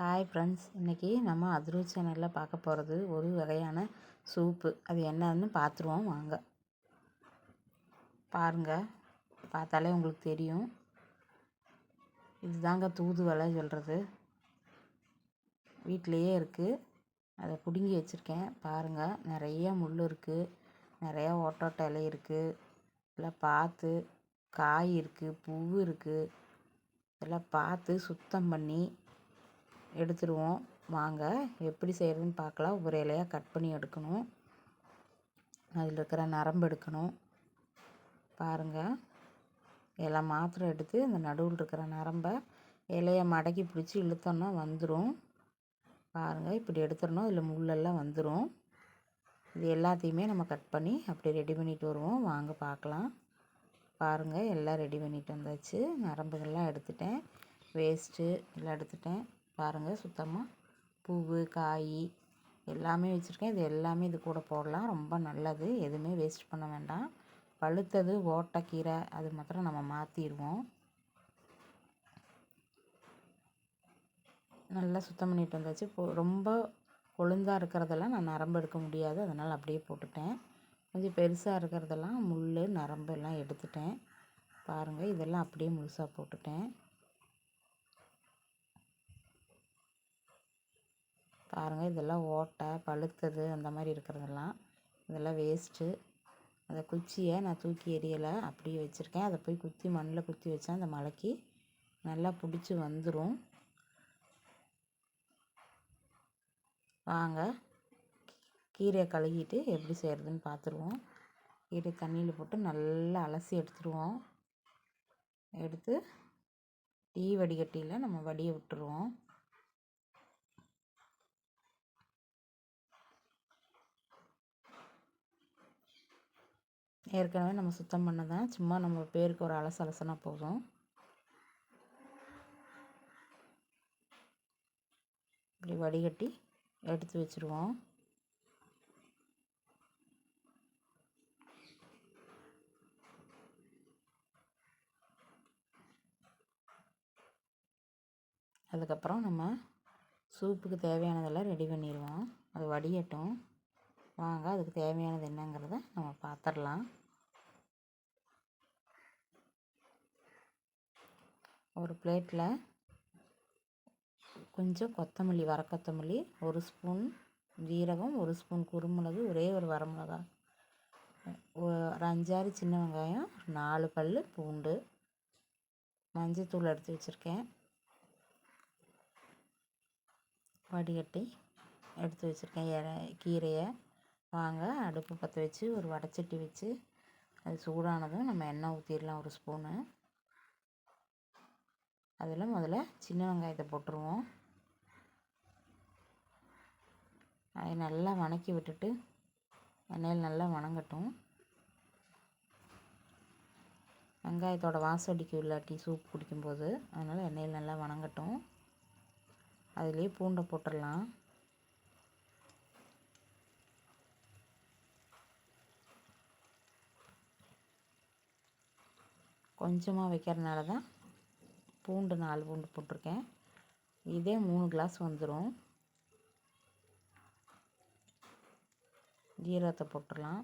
Hi friends இன்றைக்கி நம்ம அதிரூ சேனலில் பார்க்க போகிறது ஒரு வகையான சூப்பு. அது என்னன்னு பார்த்துருவோம் வாங்க. பாருங்கள் பார்த்தாலே உங்களுக்கு தெரியும். இதுதாங்க தூதுவலை சொல்கிறது வீட்டிலையே இருக்குது அதை பிடுங்கி வச்சுருக்கேன். பாருங்கள் நிறைய முள் இருக்குது நிறையா ஓட்டோட்ட இலை இருக்குது எல்லாம் பார்த்து காய் இருக்குது பூ இருக்குது இதெல்லாம் பார்த்து சுத்தம் பண்ணி எடுத்துருவோம். வாங்க எப்படி செய்கிறதுன்னு பார்க்கலாம். ஒரு இலையாக கட் பண்ணி எடுக்கணும். அதில் இருக்கிற நரம்பு எடுக்கணும். பாருங்கள் இலை மாத்திரம் எடுத்து இந்த நடுவில் இருக்கிற நரம்பை இலையை மடக்கி பிடிச்சி இழுத்தோன்னா வந்துடும் பாருங்கள் இப்படி எடுத்துடணும். இதில் முள்ளெல்லாம் வந்துடும் இது எல்லாத்தையுமே நம்ம கட் பண்ணி அப்படி ரெடி பண்ணிட்டு வருவோம். வாங்க பார்க்கலாம். பாருங்கள் எல்லாம் ரெடி பண்ணிட்டு வந்தாச்சு. நரம்புகள்லாம் எடுத்துட்டேன். வேஸ்ட்டு எல்லாம் எடுத்துட்டேன். பாருங்கள் சுத்தமாக பூவு காய் எல்லாமே வச்சுருக்கேன். இது எல்லாமே இது கூட போடலாம். ரொம்ப நல்லது. எதுவுமே வேஸ்ட் பண்ண வேண்டாம். பழுத்தது ஓட்டைக்கீரை அது மாத்திரம் நம்ம மாற்றிடுவோம் நல்லா சுத்தம் பண்ணிட்டு வந்தாச்சு. ரொம்ப கொழுந்தாக இருக்கிறதெல்லாம் நான் நரம்பு எடுக்க முடியாது. அதனால் அப்படியே போட்டுட்டேன். கொஞ்சம் பெருசாக இருக்கிறதெல்லாம் முள் நரம்பு எல்லாம் எடுத்துட்டேன். பாருங்கள் இதெல்லாம் அப்படியே முழுசாக போட்டுட்டேன். பாருங்கள் இதெல்லாம் ஓட்டை பழுத்தது அந்த மாதிரி இருக்கிறதெல்லாம். இதெல்லாம் வேஸ்ட்டு அந்த குச்சியை நான் தூக்கி எறியலை அப்படியே வச்சுருக்கேன். அதை போய் குத்தி மண்ணில் குத்தி வச்சா அந்த மலைக்கு நல்லா பிடிச்சி வந்துடும் வாங்க கீரையை கழுகிட்டு எப்படி செய்கிறதுன்னு பார்த்துருவோம் கீரை தண்ணியில் போட்டு நல்லா அலசி எடுத்துருவோம். எடுத்து டீ வடிகட்டியில் நம்ம வடிய விட்டுருவோம். ஏற்கனவே நம்ம சுத்தம் பண்ணதான் சும்மா நம்ம பேருக்கு ஒரு அலசு போதும். இப்படி வடிகட்டி எடுத்து வச்சுருவோம். அதுக்கப்புறம் நம்ம சூப்புக்கு தேவையானதெல்லாம் ரெடி பண்ணிடுவோம். அது வடியட்டும் வாங்க அதுக்கு தேவையானது என்னங்கிறத நம்ம பார்த்துடலாம் ஒரு பிளேட்டில் கொஞ்சம் கொத்தமல்லி வர கொத்தமல்லி ஒரு ஸ்பூன் ஜீரகம் ஒரு ஸ்பூன் குறுமிளகு ஒரே ஒரு வரமிளகா ஒரு அஞ்சாறு சின்ன வெங்காயம் நாலு பல் பூண்டு. மஞ்சத்தூள் எடுத்து வச்சுருக்கேன். வடிகட்டி எடுத்து வச்சுருக்கேன் கீரையை. வாங்க அடுப்பு பற்ற வச்சு ஒரு வடைச்சட்டி வச்சு அது சூடானதும் நம்ம எண்ணெய் ஊற்றிடலாம் ஒரு ஸ்பூனு அதில் முதல்ல சின்ன வெங்காயத்தை போட்டுருவோம். அதை நல்லா வணக்கி விட்டுட்டு எண்ணெயில் நல்லா வணங்கட்டும். வெங்காயத்தோட வாசம் அடிக்கும் இல்லாட்டி சூப் குடிக்கும்போது அதனால் எண்ணெயில் நல்லா வணங்கட்டும். அதுலேயே பூண்டை போட்டுடலாம் கொஞ்சமாக வைக்கிறதுனால தான் பூண்டு நாலு பூண்டு போட்டிருக்கேன். இதே மூணு கிளாஸ் வந்துடும் ஜீரகத்தை போட்டுடலாம்.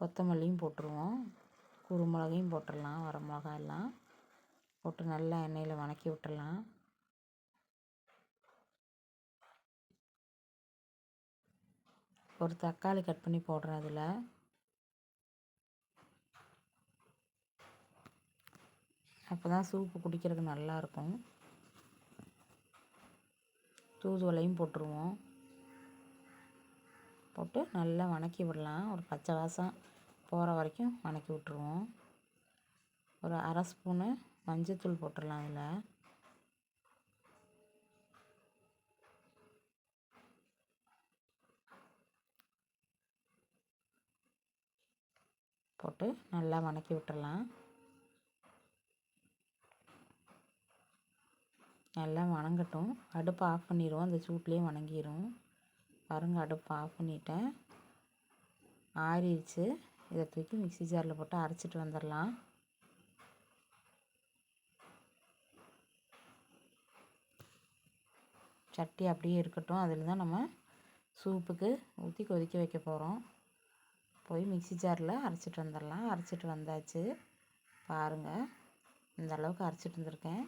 கொத்தமல்லியும் போட்டுருவோம். குறுமிளகையும் போட்டுடலாம். வர மிளகா எல்லாம் போட்டு நல்லா எண்ணெயில் வணக்கி விட்டுடலாம். ஒரு தக்காளி கட் பண்ணி போடுறேன் அதில். அப்போ தான் சூப்பு குடிக்கிறதுக்கு நல்லாயிருக்கும் தூதுவலையும் போட்டுருவோம். போட்டு நல்லா வணக்கி விடலாம். ஒரு பச்சை வாசம் போகிற வரைக்கும் வணக்கி விட்டுருவோம். ஒரு அரை ஸ்பூனு மஞ்சத்தூள் போட்டுடலாம் அதில். போட்டு நல்லா வணக்கி விட்டுடலாம். நல்லா வணங்கட்டும். அடுப்பை ஆஃப் பண்ணிடுவோம். அந்த சூட்லேயே வணங்கிடும் பாருங்கள் அடுப்பை ஆஃப் பண்ணிட்டேன். ஆறிடுச்சு. இதை தூக்கி மிக்சி ஜாரில் போட்டு அரைச்சிட்டு வந்துடலாம். சட்டி அப்படியே இருக்கட்டும். அதில் தான் நம்ம சூப்புக்கு ஊற்றி கொதிக்க வைக்க போகிறோம் போய் மிக்சி ஜாரில் அரைச்சிட்டு வந்துடலாம். அரைச்சிட்டு வந்தாச்சு. பாருங்கள் இந்த அளவுக்கு அரைச்சிட்டு வந்திருக்கேன்.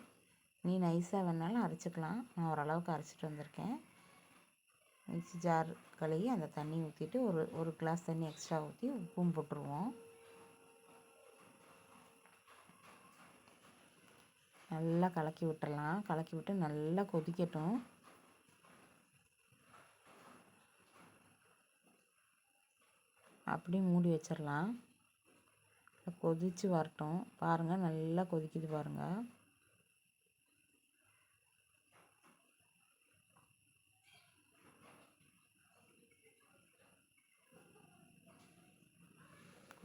நீ நைஸாக வேணாலும் அரைச்சிக்கலாம். நான் ஓரளவுக்கு அரைச்சிட்டு வந்திருக்கேன். மிக்சி ஜார் கழுவி அந்த தண்ணி ஊற்றிட்டு ஒரு ஒரு கிளாஸ் தண்ணி எக்ஸ்ட்ரா ஊற்றி உப்பும் போட்டுருவோம். நல்லா கலக்கி விட்டுறலாம். கலக்கி விட்டு நல்லா கொதிக்கட்டும். அப்படியே மூடி வச்சிடலாம் கொதித்து வரட்டும். பாருங்கள் நல்லா கொதிக்குது பாருங்கள்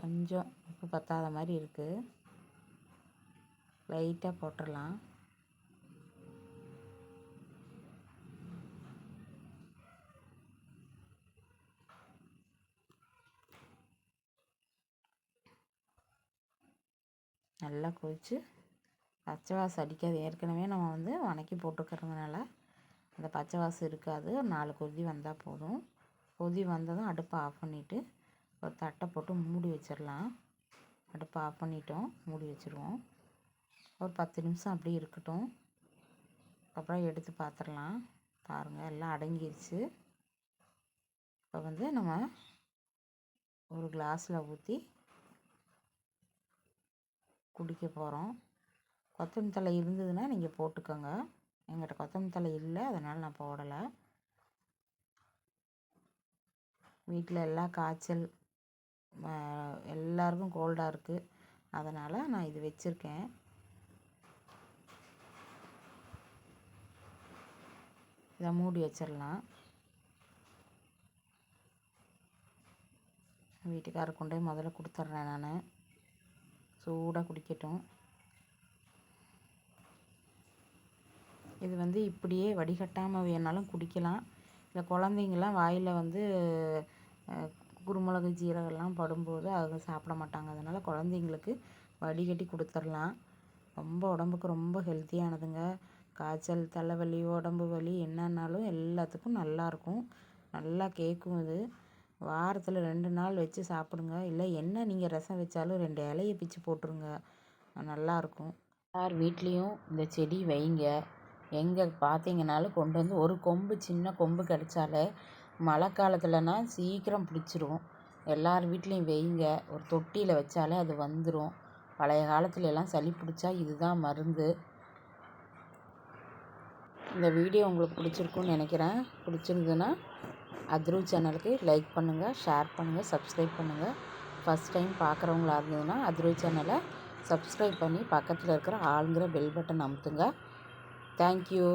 கொஞ்சம் உப்பு பத்தாத மாதிரி இருக்குது லைட்டாக போட்டுடலாம் நல்லா கொதித்து பச்சை வாசம் அடிக்காது. ஏற்கனவே நம்ம வந்து வணக்கி போட்டுக்கிறதுனால அந்த பச்சை வாசம் இருக்காது. நாலு கொதி வந்தால் போதும். கொதி வந்ததும் அடுப்பை ஆஃப் பண்ணிவிட்டு ஒரு தட்டை போட்டு மூடி வச்சிடலாம். அடுப்பை ஆஃப் பண்ணிட்டோம். மூடி வச்சுருவோம். ஒரு பத்து நிமிஷம் அப்படியே இருக்கட்டும். அப்புறம் எடுத்து பார்த்துடலாம் பாருங்கள் எல்லாம் அடங்கிருச்சு. இப்போ வந்து நம்ம ஒரு கிளாஸில் ஊற்றி குடிக்க போகிறோம் கொத்தமல்லி தழை இருந்ததுன்னா நீங்கள் போட்டுக்கோங்க. எங்கிட்ட கொத்தமல்லி தழை இல்லை அதனால் நான் போடலை. வீட்டில் எல்லாம் காய்ச்சல் எல்லாருக்கும் கோல்டாக இருக்குது அதனால் நான் இது வச்சுருக்கேன். இதை மூடி வச்சிடலாம். வீட்டுக்காரர் கொண்டு போய் முதல்ல கொடுத்துட்றேன் நான். சூடாக குடிக்கட்டும். இது வந்து இப்படியே வடிகட்டாமல் வேணாலும் குடிக்கலாம். இல்லை குழந்தைங்களாம் வாயில் வந்து குருமிளகு ஜீரகம்லாம் படும்போது அவங்க சாப்பிட மாட்டாங்க. அதனால் குழந்தைங்களுக்கு வடிகட்டி கொடுத்துர்லாம் ரொம்ப உடம்புக்கு ரொம்ப ஹெல்த்தியானதுங்க காய்ச்சல் தலைவலி உடம்பு வலி என்னன்னாலும் எல்லாத்துக்கும் நல்லாயிருக்கும் நல்லா கேட்கும் இது வாரத்தில் ரெண்டு நாள் வச்சு சாப்பிடுங்க. இல்லை என்ன நீங்கள் ரசம் வச்சாலும் ரெண்டு இலையை பிச்சு போட்டுருங்க. நல்லாயிருக்கும் யார் வீட்லேயும் இந்த செடி வைங்க. எங்கே பார்த்தீங்கனாலும் கொண்டு வந்து ஒரு கொம்பு சின்ன கொம்பு கிடச்சாலே மழை காலத்துலனா சீக்கிரம் பிடிச்சிரும். எல்லார் வீட்லேயும் வைங்க ஒரு தொட்டியில் வச்சாலே அது வந்துடும் பழைய காலத்துல எல்லாம் சளி பிடிச்சா இதுதான் மருந்து. இந்த வீடியோ உங்களுக்கு பிடிச்சிருக்குன்னு நினைக்கிறேன். பிடிச்சிருந்துன்னா அத்ரு சேனலுக்கு லைக் பண்ணுங்கள் ஷேர் பண்ணுங்கள் சப்ஸ்கிரைப் பண்ணுங்கள் ஃபஸ்ட் டைம் பார்க்குறவங்களா இருந்ததுன்னா அத்ரு சேனலை சப்ஸ்கிரைப் பண்ணி பக்கத்தில் இருக்கிற ஆளுங்கிற பெல் பட்டன் அமுத்துங்க. தேங்க்யூ.